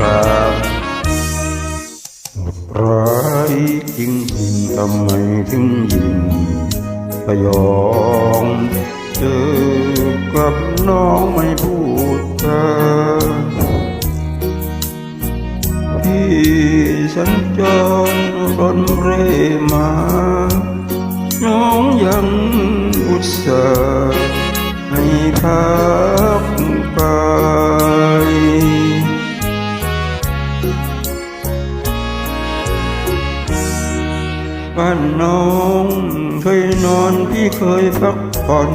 รักร้ายจริงจริงทำไมถึงยิงสยองเจอกับน้องไม่พูดเธอที่ฉันจองรนเรมา น้องยังอุตส่าห์ให้พักกา บ้านน้องเคยนอนพี่เคยพักผ่อน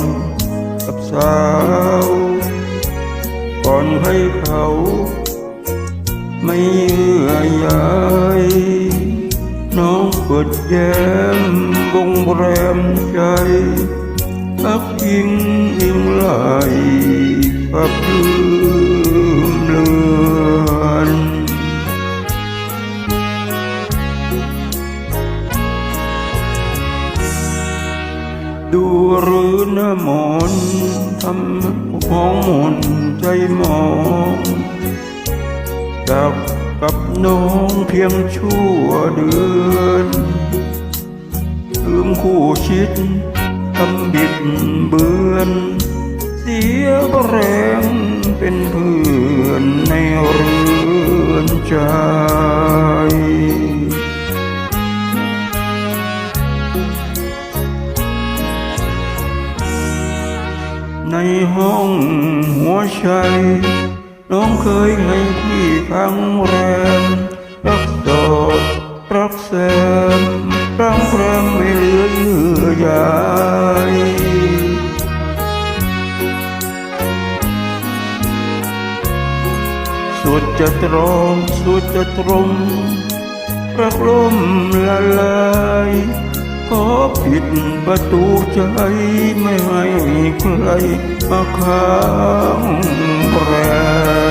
กับสาว ก่อนให้เขา ไม่เยื่อใยน้องเปิดแย้มวงแรมใจพักยิงอิงไหลพับลืมเลือ ดูหรือหน้ามนทำของมนใจมองจากกับน้องเพียงชั่วเดือนลืมคู่ชิดทำบิดเบือนเสียแรงเป็นเพื่อนในเรือนใจ ห้องหัวใจ น้องเคยให้พี่ครั้งแรมรักโดดรักแซมรังแรมไม่เหลือเยื่อใยสุดจะตรอมสุดจะตรมรักลมละลาย ขอปิดประตูใจไม่ให้ใครมาค้างแรม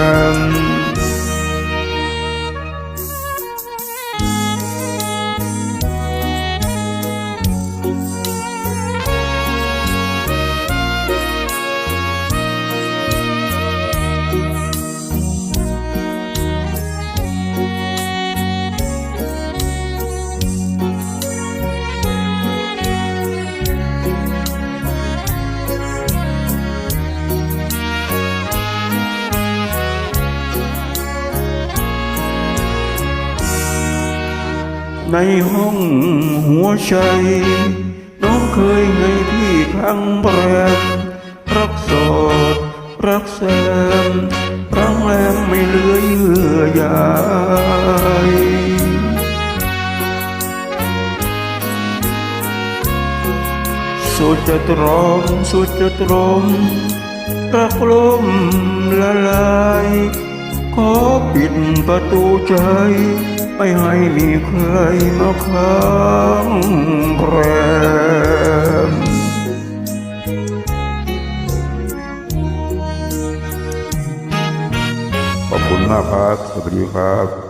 ในห้องหัวใจ น้องเคยให้พี่ครั้งแรมรักสดรักแซมรังแรมไม่เหลือเยื่อใยสุดจะตรอมสุดจะตรมรักลมละลาย ขอปิดประตูใจ ไม่ให้มีใครมาค้างแรมขอบคุณมากครับ สวัสดีครับ